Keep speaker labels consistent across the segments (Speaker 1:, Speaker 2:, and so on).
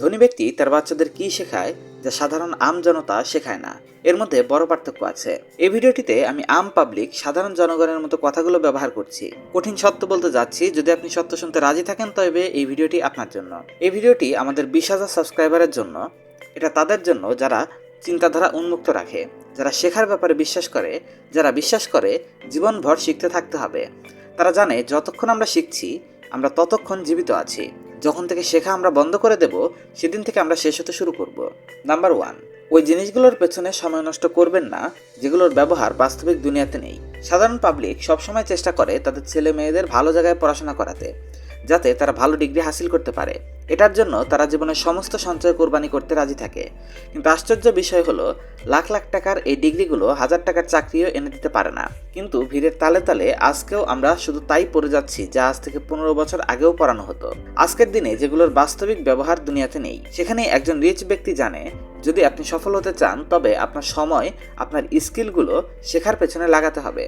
Speaker 1: ধনী ব্যক্তি তার বাচ্চাদের কি শেখায়, যা সাধারণ আম জনতা শেখায় না? এর মধ্যে বড় পার্থক্য আছে। এই ভিডিওটিতে আমি আম পাবলিক সাধারণ জনগণের মতো কথাগুলো ব্যবহার করছি। কঠিন সত্য বলতে যাচ্ছি, যদি আপনি সত্য শুনতে রাজি থাকেন, তবে এই ভিডিওটি আপনার জন্য। এই ভিডিওটি আমাদের বিশ হাজার সাবস্ক্রাইবারের জন্য। এটা তাদের জন্য যারা চিন্তাধারা উন্মুক্ত রাখে, যারা শেখার ব্যাপারে বিশ্বাস করে, যারা বিশ্বাস করে জীবনভর শিখতে থাকতে হবে। তারা জানে, যতক্ষণ আমরা শিখছি, আমরা ততক্ষণ জীবিত আছি। যখন থেকে শেখা আমরা বন্ধ করে দেব, সেদিন থেকে আমরা শেষ হতে শুরু করব। নাম্বার ওয়ান, ওই জিনিসগুলোর পেছনে সময় নষ্ট করবেন না, যেগুলোর ব্যবহার বাস্তবিক দুনিয়াতে নেই। সাধারণ পাবলিক সবসময় চেষ্টা করে তাদের ছেলে মেয়েদের ভালো জায়গায় পড়াশোনা করাতে। যাতে তারা ভালো ডিগ্রি হাসিল করতে পারে। এটার জন্য তারা জীবনের সমস্ত সঞ্চয় কোরবানি করতে রাজি থাকে। কিন্তু আশ্চর্য বিষয় হলো, লাখ লাখ টাকার এই ডিগ্রিগুলো হাজার টাকার চাকরিও এনে দিতে পারে না। কিন্তু ভিড়ের তালে তালে আজকেও আমরা শুধু তাই পড়ে যাচ্ছি যা আজ থেকে পনেরো বছর আগেও পড়ানো হতো। আজকের দিনে যেগুলোর বাস্তবিক ব্যবহার দুনিয়াতে নেই, সেখানে একজন রিচ ব্যক্তি জানে, যদি আপনি সফল হতে চান, তবে আপনার সময়, আপনার স্কিলগুলো শেখার পেছনে লাগাতে হবে।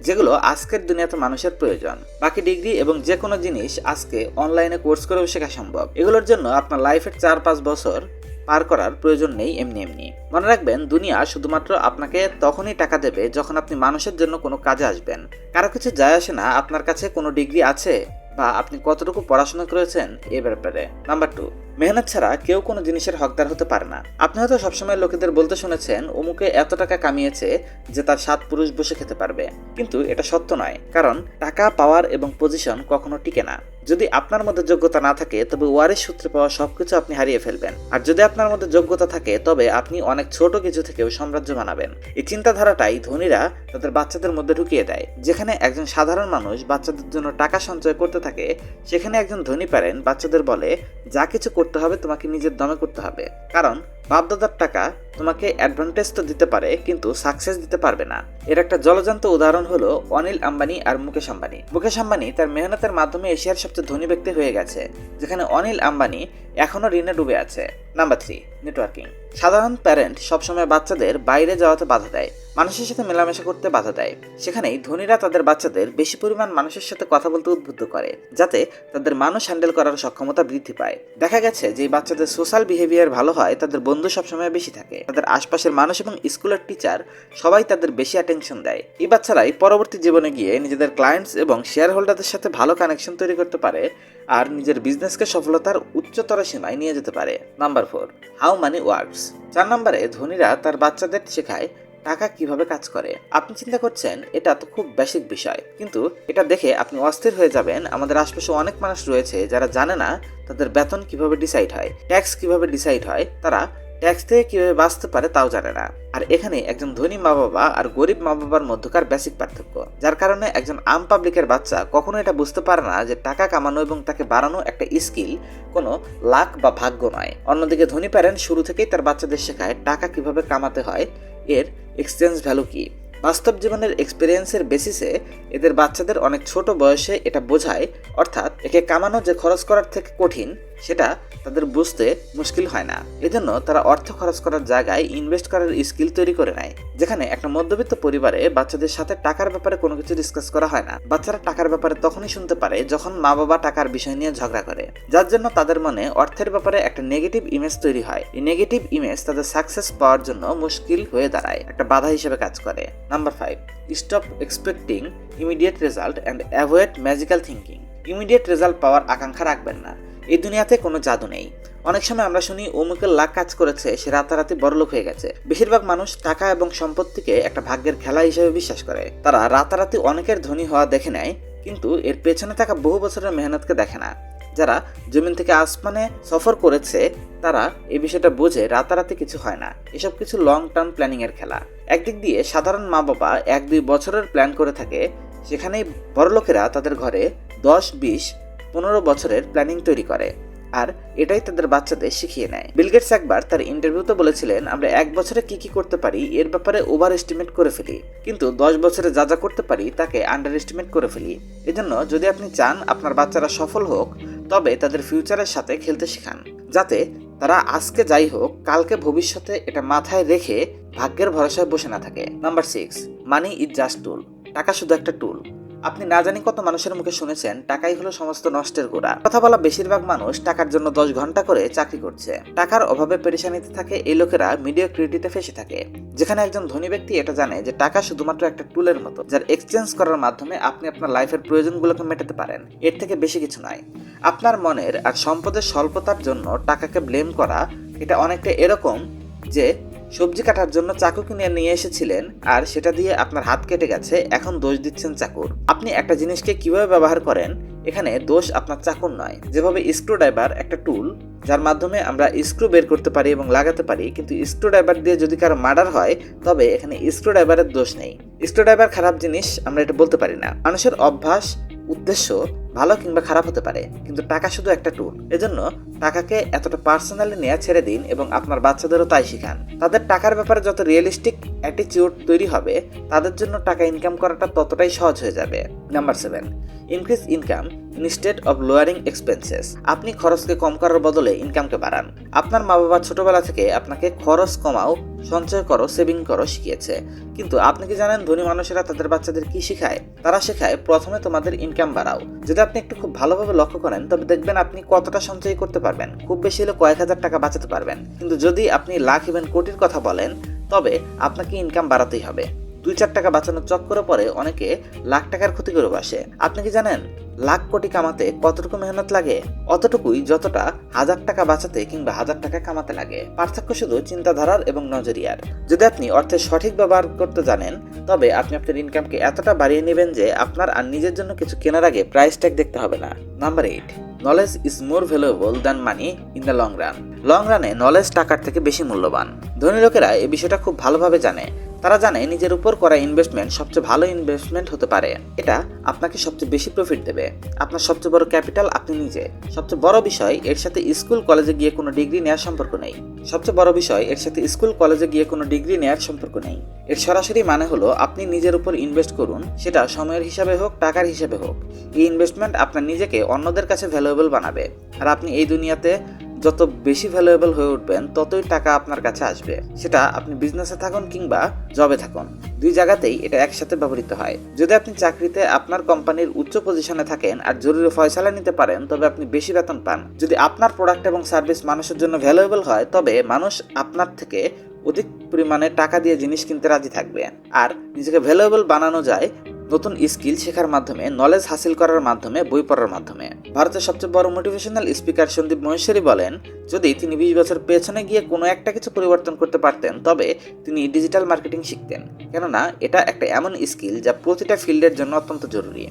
Speaker 1: যেগুলো আজকের দুনিয়াতে মানুষের প্রয়োজন। বাকি ডিগ্রি এবং যে কোনো জিনিস আজকে অনলাইনে কোর্স করেও শেখা সম্ভব। এগুলোর জন্য আপনার লাইফের চার পাঁচ বছর পার করার প্রয়োজন নেই এমনি এমনি। মনে রাখবেন, দুনিয়া শুধুমাত্র আপনাকে তখনই টাকা দেবে যখন আপনি মানুষের জন্য কোনো কাজে আসবেন। কারও কিছু যায় আসে না, আপনার কাছে কোনো ডিগ্রি আছে? বা আপনি কতটুকু পড়াশোনা করেছেন এ ব্যাপারে। নাম্বার টু মেহনত ছাড়া কেউ কোনো জিনিসের হকদার হতে পারে না। আপনি হয়তো সবসময় লোকেদের বলতে শুনেছেন, অমুকে এত টাকা কামিয়েছে যে তার সাত পুরুষ বসে খেতে পারবে। কিন্তু এটা সত্য নয়, কারণ টাকা পাওয়ার এবং পজিশন কখনো টিকে না। যদি আপনার মধ্যে যোগ্যতা না থাকে, তবে ওয়ারিশ সূত্রে পাওয়া সবকিছু আপনি হারিয়ে ফেলবেন। আর যদি আপনার মধ্যে যোগ্যতা থাকে, তবে আপনি অনেক ছোট কিছু থেকেও সাম্রাজ্য বানাবেন। এই চিন্তাধারাটাই ধনীরা তাদের বাচ্চাদের মধ্যে ঢুকিয়ে দেয়। যেখানে একজন সাধারণ মানুষ বাচ্চাদের জন্য টাকা সঞ্চয় করতে থাকে, সেখানে একজন ধনী পারেন বাচ্চাদের বলে, যা কিছু করতে হবে তোমাকে নিজের দমে করতে হবে। কারণ বাপদাদার টাকা তোমাকে অ্যাডভান্টেজ তো দিতে পারে, কিন্তু সাকসেস দিতে পারবে না। এর একটা জলজান্ত উদাহরণ হলো অনিল আম্বানি আর মুকেশ আম্বানি। মুকেশ আম্বানি তার মেহনতের মাধ্যমে এশিয়ার সবচেয়ে ধনী ব্যক্তি হয়ে গেছে, যেখানে অনিল আম্বানি এখনও ঋণে ডুবে আছে। নাম্বার থ্রি নেটওয়ার্কিং সাধারণ প্যারেন্ট সবসময় বাচ্চাদের বাইরে যাওয়াতে বাধা দেয়, মানুষের সাথে মেলামেশা করতে বাধা দেয়। সেখানেই ধনীরা তাদের বাচ্চাদের বেশি পরিমাণ মানুষের সাথে কথা বলতে উদ্বুদ্ধ করে, যাতে তাদের মানুষ হ্যান্ডেল করার সক্ষমতা বৃদ্ধি পায়। দেখা গেছে যে বাচ্চাদের সোশ্যাল বিহেভিয়ার ভালো হয়, তাদের বন্ধু সবসময় বেশি থাকে। তাদের আশপাশের মানুষ এবং স্কুলের টিচার সবাই তাদের বেশি অ্যাটেনশন দেয়। এই বাচ্চারাই পরবর্তী জীবনে গিয়ে নিজেদের ক্লায়েন্টস এবং শেয়ার হোল্ডারদের সাথে ভালো কানেকশন তৈরি করতে পারে আর নিজের বিজনেসকে সফলতার উচ্চতর সীমায় নিয়ে যেতে পারে। Number four how money works চার নম্বরে, ধনীরা তার বাচ্চাদের শেখায় টাকা কীভাবে কাজ করে। আপনি চিন্তা করছেন, এটা তো খুব বেসিক বিষয়, কিন্তু এটা দেখে আপনি অস্থির হয়ে যাবেন। আমাদের আশপাশে অনেক মানুষ রয়েছে যারা জানে না তাদের বেতন কীভাবে ডিসাইড হয় ট্যাক্স কীভাবে ডিসাইড হয়, তারা ট্যাক্স থেকে কীভাবে বাঁচতে পারে তাও জানে না। আর এখানে একজন ধনী মা বাবা আর গরিব মা বাবার মধ্যকার বেসিক পার্থক্য, যার কারণে একজন আম পাবলিকের বাচ্চা কখনো এটা বুঝতে পারে না যে টাকা কামানো এবং তাকে বাড়ানো একটা স্কিল কোনো লাক বা ভাগ্য নয়। অন্যদিকে ধনী প্যারেন্ট শুরু থেকেই তার বাচ্চাদের শেখায় টাকা কীভাবে কামাতে হয়, এর এক্সচেঞ্জ ভ্যালু কি। বাস্তব জীবনের এক্সপিরিয়েন্সের বেসিসে এদের বাচ্চাদের অনেক ছোট বয়সে এটা বোঝায়, অর্থাৎ একে কামানো যে খরচ করার থেকে কঠিন সেটা তাদের বুঝতে মুশকিল হয় না। এজন্য তারা অর্থ খরচ করার জায়গায় ইনভেস্ট করার স্কিল তৈরি করে নেয়, যেখানে একটা মধ্যবিত্ত পরিবারে বাচ্চাদের সাথে টাকার ব্যাপারে কোনো কিছু ডিসকাস করা হয় না। বাচ্চারা টাকার ব্যাপারে তখনই শুনতে পারে যখন মা বাবা টাকার বিষয় নিয়ে ঝগড়া করে। যার জন্য তাদের মনে অর্থের ব্যাপারে একটা নেগেটিভ ইমেজ তৈরি হয়। এই নেগেটিভ ইমেজ তাদের সাকসেস পাওয়ার জন্য মুশকিল হয়ে দাঁড়ায়। একটা বাধা হিসেবে কাজ করে। Number five stop expecting immediate result and avoid magical thinking immediate result পাওয়ার আকাঙ্ক্ষা রাখবেন না। এই দুনিয়াতে কোনো জাদু নেই। অনেক সময় আমরা শুনি, অমুকের লাখ কাজ করেছে, সে রাতারাতি বড়লোক হয়ে গেছে। বেশিরভাগ মানুষ টাকা এবং সম্পত্তিকে একটা ভাগ্যের খেলা হিসেবে বিশ্বাস করে। তারা রাতারাতি অনেকের ধনী হওয়া দেখে নেয়, কিন্তু এর পেছনে থাকা বহু বছরের মেহনতকে দেখে না। যারা জমিন থেকে আসমানে সফর করেছে, তারা এই বিষয়টা বোঝে রাতারাতি কিছু হয় না। এসব কিছু লং টার্ম প্ল্যানিং এর খেলা। একদিক দিয়ে সাধারণ মা বাবা এক দুই বছরের প্ল্যান করে থাকে, সেখানেই বড়লোকেরা তাদের ঘরে দশ, বিশ পনেরো বছরের প্ল্যানিং তৈরি করে, আর এটাই তাদের বাচ্চাদের শিখিয়ে নেয়। বিলগেটস একবার তার ইন্টারভিউতে বলেছিলেন, আমরা এক বছরে কি কি করতে পারি, এর ব্যাপারে ওভার এস্টিমেট করে ফেলি। কিন্তু দশ বছরে যা যা করতে পারি, তাকে আন্ডার এস্টিমেট করে ফেলি। এজন্য যদি আপনি চান আপনার বাচ্চারা সফল হোক, তবে তাদের ফিউচারের সাথে খেলতে শেখান। যাতে তারা আজকে যাই হোক, কালকে ভবিষ্যতে এটা মাথায় রেখে ভাগ্যের ভরসায় বসে না থাকে। Number six money is just tool টাকা শুধু একটা টুল আপনি না জানি কত মানুষের মুখে শুনেছেন, টাকাই হলো সমস্ত নষ্টের গোড়া। কথা বলা বেশিরভাগ মানুষ টাকার জন্য দশ ঘণ্টা করে চাকরি করছে। টাকার অভাবে পেরেশানিতে থাকে এই লোকেরা মিডিয়া ক্রিয়েটিতে ফেসে থাকে। যেখানে একজন ধনী ব্যক্তি এটা জানে যে টাকা শুধুমাত্র একটা টুলের মতো, যার এক্সচেঞ্জ করার মাধ্যমে আপনি আপনার লাইফের প্রয়োজনগুলোকে মেটাতে পারেন। এর থেকে বেশি কিছু নয়। আপনার মনের আর সম্পদের স্বল্পতার জন্য টাকাকে ব্লেম করা এটা অনেকটা এরকম যে সবজি কাটার জন্য চাকু কিনে নিয়ে এসেছিলেন, আর সেটা দিয়ে আপনার হাত কেটে গেছে, এখন দোষ দিচ্ছেন চাকুর। আপনি একটা জিনিসকে কীভাবে ব্যবহার করেন, এখানে দোষ আপনার চাকুর নয়। যেভাবে স্ক্রু ড্রাইভার একটা টুল, যার মাধ্যমে আমরা স্ক্রু বের করতে পারি এবং লাগাতে পারি, কিন্তু স্ক্রু ড্রাইভার দিয়ে যদি কারও মার্ডার হয়, তবে এখানে স্ক্রু ড্রাইভারের দোষ নেই। স্ক্রু ড্রাইভার খারাপ জিনিস আমরা এটা বলতে পারি না। মানুষের অভ্যাস উদ্দেশ্য ভালো কিংবা খারাপ হতে পারে, কিন্তু টাকা শুধু একটা টুল এজন্য টাকাকে এতটা পার্সোনালি নেওয়া ছেড়ে দিন এবং আপনার বাচ্চাদেরও তাই শিখান। তাদের টাকার ব্যাপারে যত রিয়েলিস্টিক অ্যাটিচিউড তৈরি হবে, তাদের জন্য টাকা ইনকাম করাটা ততটাই সহজ হয়ে যাবে। Number seven increase income instead of lowering expenses আপনি খরচকে কম করার বদলে ইনকামকে বাড়ান। আপনার মা বাবা ছোটবেলা থেকে আপনাকে খরচ কমাও সঞ্চয় করো সেভিং করো শিখিয়েছে। কিন্তু আপনি কি জানেন ধনী মানুষেরা তাদের বাচ্চাদের কি শেখায়? তারা শেখায়, প্রথমে তোমাদের ইনকাম বাড়াও। যদি আপনি একটু খুব ভালোভাবে লক্ষ্য করেন, তবে দেখবেন আপনি কতটা সঞ্চয় করতে পারবেন। খুব বেশি হলে কয়েক হাজার টাকা বাঁচাতে পারবেন। কিন্তু যদি আপনি লাখ ইভেন কোটির কথা বলেন, তবে আপনাকে ইনকাম বাড়াতেই হবে। দুই চার টাকা বাঁচানোর চক্করে পরে অনেকে লাখ টাকার ক্ষতি করে বসে। আপনি কি জানেন, লাখ কোটি কামাতে কতটুকু মেহনত লাগে? অতটুকুই যতটা হাজার টাকা বাঁচাতে কিংবা হাজার টাকা কামাতে লাগে। পার্থক্য শুধু চিন্তাধারার এবং নজরিয়ার। যদি আপনি অর্থের সঠিক ব্যবহার করতে জানেন, তবে আপনি আপনার ইনকামকে এতটা বাড়িয়ে নেবেন যে আপনার আর নিজের জন্য কিছু কেনার আগে প্রাইস ট্যাগ দেখতে হবে না। Number eight knowledge is more valuable than money in the long run long রানে নলেজ টাকার থেকে বেশি মূল্যবান। ধনী লোকেরা এই বিষয়টা খুব ভালোভাবে জানে। তারা জানে নিজের উপর করা ইনভেস্টমেন্ট সবচেয়ে ভালো ইনভেস্টমেন্ট হতে পারে। এটা আপনাকে সবচেয়ে বেশি প্রফিট দেবে। আপনার সবচেয়ে বড় ক্যাপিটাল আপনি নিজে। সবচেয়ে বড় বিষয়, এর সাথে স্কুল কলেজে গিয়ে কোনো ডিগ্রি নেওয়ার সম্পর্ক নেই। সবচেয়ে বড় বিষয়, এর সাথে স্কুল কলেজে গিয়ে কোনো ডিগ্রি নেওয়ার সম্পর্ক নেই। এর সরাসরি মানে হলো আপনি নিজের উপর ইনভেস্ট করুন, সেটা সময়ের হিসাবে হোক, টাকার হিসাবে হোক। এই ইনভেস্টমেন্ট আপনার নিজেকে অন্যদের কাছে ভ্যালুয়েবল বানাবে। আর আপনি এই দুনিয়াতে যত বেশি ভ্যালুয়েবল হয়ে উঠবেন, ততই টাকা আপনার কাছে আসবে। সেটা আপনি বিজনেসে থাকুন কিংবা জবে থাকুন। দুই জায়গাতেই এটা একসাথে ব্যবহৃত হয়। যদি আপনি চাকরিতে আপনার কোম্পানির উচ্চ পজিশনে থাকেন আর জরুরি ফয়সালা নিতে পারেন, তবে আপনি বেশি বেতন পান। যদি আপনার প্রোডাক্ট এবং সার্ভিস মানুষের জন্য ভ্যালুয়েবল হয়, তবে মানুষ আপনার থেকে অধিক পরিমাণে টাকা দিয়ে জিনিস কিনতে রাজি থাকবে। আর নিজেকে ভ্যালুয়েবল বানানো যায় নতুন স্কিল শেখার মাধ্যমে নলেজ হাসিল করার মাধ্যমে, বই পড়ার মাধ্যমে। ভারতের সবচেয়ে বড় মোটিভেশনাল স্পিকার সন্দীপ মহেশ্বরী বলেন, যদি তিনি বিশ বছর পেছনে গিয়ে কোনো একটা কিছু পরিবর্তন করতে পারতেন, তবে তিনি ডিজিটাল মার্কেটিং শিখতেন। কেননা, এটা একটা এমন স্কিল যা প্রতিটা ফিল্ডের জন্য অত্যন্ত জরুরি।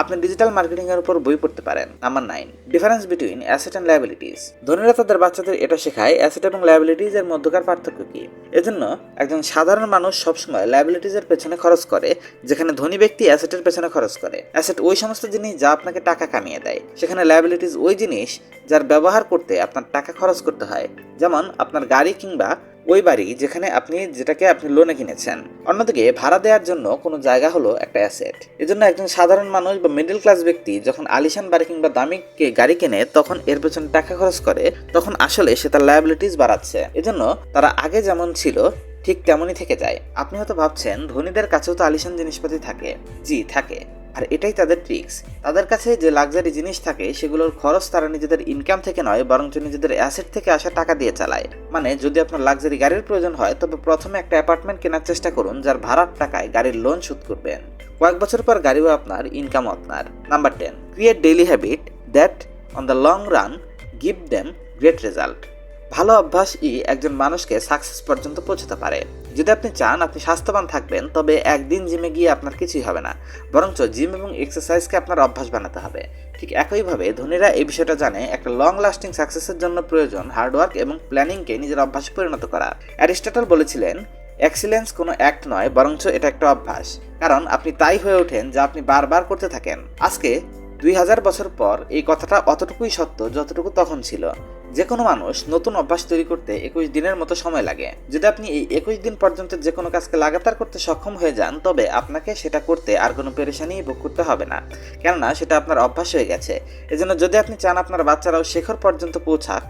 Speaker 1: আপনি ডিজিটাল মার্কেটিং এর উপর বই পড়তে পারেন। Number nine difference between asset and liabilities ধনীরা তাদের বাচ্চাদের এটা শেখায় অ্যাসেট এবং লায়াবিলিটিস এর মধ্যকার পার্থক্য কি? এজন্য একজন সাধারণ মানুষ সবসময় লায়াবিলিটিস এর পেছনে খরচ করে, যেখানে ধনী ব্যক্তি অ্যাসেটের পেছনে খরচ করে। অ্যাসেট ওই সমস্ত জিনিস যা আপনাকে টাকা কামিয়ে দেয়। সেখানে লায়াবিলিটিস ওই জিনিস যার ব্যবহার করতে আপনার টাকা খরচ করতে হয়। যেমন আপনার গাড়ি কিংবা ওই বাড়ি যেখানে আপনি যেটাকে আপনি লোনে কিনেছেন। অন্যদিকে ভাড়া দেওয়ার জন্য কোনো জায়গা হলো একটা অ্যাসেট এজন্য একজন সাধারণ মানুষ বা মিডল ক্লাস ব্যক্তি যখন আলিশান বাড়ি কিংবা দামি গাড়ি কেনে তখন এর পেছনে টাকা খরচ করে, তখন আসলে সে তার লায়াবিলিটিস বাড়াচ্ছে। এজন্য তারা আগে যেমন ছিল, ঠিক তেমনই থেকে যায়। আপনি হয়তো ভাবছেন, ধনীদের কাছেও তো আলিশান জিনিসপাতি থাকে। জি, থাকে। আর এটাই তাদের ট্রিক্স তাদের কাছে যে লাক্সারি জিনিস থাকে, সেগুলোর খরচ তারা নিজেদের ইনকাম থেকে নয়, বরঞ্চ নিজেদের অ্যাসেট থেকে আসা টাকা দিয়ে চালায়। মানে যদি আপনার লাক্সারি গাড়ির প্রয়োজন হয়, তবে প্রথমে একটা অ্যাপার্টমেন্ট কেনার চেষ্টা করুন, যার ভাড়ার টাকায় গাড়ির লোন শোধ করবেন। কয়েক বছর পর গাড়িও আপনার ইনকাম আপনার। Number ten create daily habit that on the long run give them great result ভালো অভ্যাসই একজন মানুষকে সাকসেস পর্যন্ত পৌঁছাতে পারে। যদি আপনি চান, আপনি স্বাস্থ্যবান থাকবেন, তবে একদিন জিমে গিয়ে আপনার কিছুই হবে না। বরঞ্চ জিম এবং এক্সারসাইজকে আপনার অভ্যাস বানাতে হবে। ঠিক একইভাবে ধনীরা এই বিষয়টা জানে, একটা লং লাস্টিং সাকসেসের জন্য প্রয়োজন হার্ডওয়ার্ক এবং প্ল্যানিংকে নিজের অভ্যাসে পরিণত করা। অ্যারিস্টটল বলেছিলেন এক্সিলেন্স কোনো অ্যাক্ট নয়, বরঞ্চ এটা একটা অভ্যাস। কারণ আপনি তাই হয়ে ওঠেন যা আপনি বারবার করতে থাকেন। আজকে দুই হাজার বছর পর এই কথাটা অতটুকুই সত্য যতটুকু তখন ছিল। যে কোনো মানুষ নতুন অভ্যাস তৈরি করতে একুশ দিনের মতো সময় লাগে। যদি আপনি এই একুশ দিন পর্যন্ত যে কোনো কাজকে লাগাতার করতে সক্ষম হয়ে যান, তবে আপনাকে সেটা করতে আর কোনো পেরেশানি ভোগ করতে হবে না। কেননা, সেটা আপনার অভ্যাস হয়ে গেছে। এজন্য যদি আপনি চান আপনার বাচ্চারাও শেখর পর্যন্ত পৌঁছাক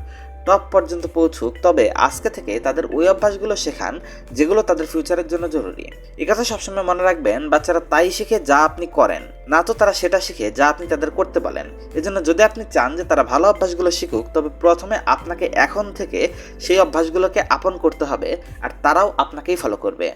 Speaker 1: টপ পর্যন্ত পৌঁছুক, তবে আজকে থেকে তাদের ওই অভ্যাসগুলো শেখান যেগুলো তাদের ফিউচারের জন্য জরুরি। এ কথা সবসময় মনে রাখবেন, বাচ্চারা তাই শিখে যা আপনি করেন, না তো তারা সেটা শিখে যা আপনি তাদের করতে বলেন। এজন্য যদি আপনি চান যে তারা ভালো অভ্যাসগুলো শিখুক, তবে প্রথমে আপনাকে এখন থেকে সেই অভ্যাসগুলোকে আপন করতে হবে, আর তারাও আপনাকেই ফলো করবে।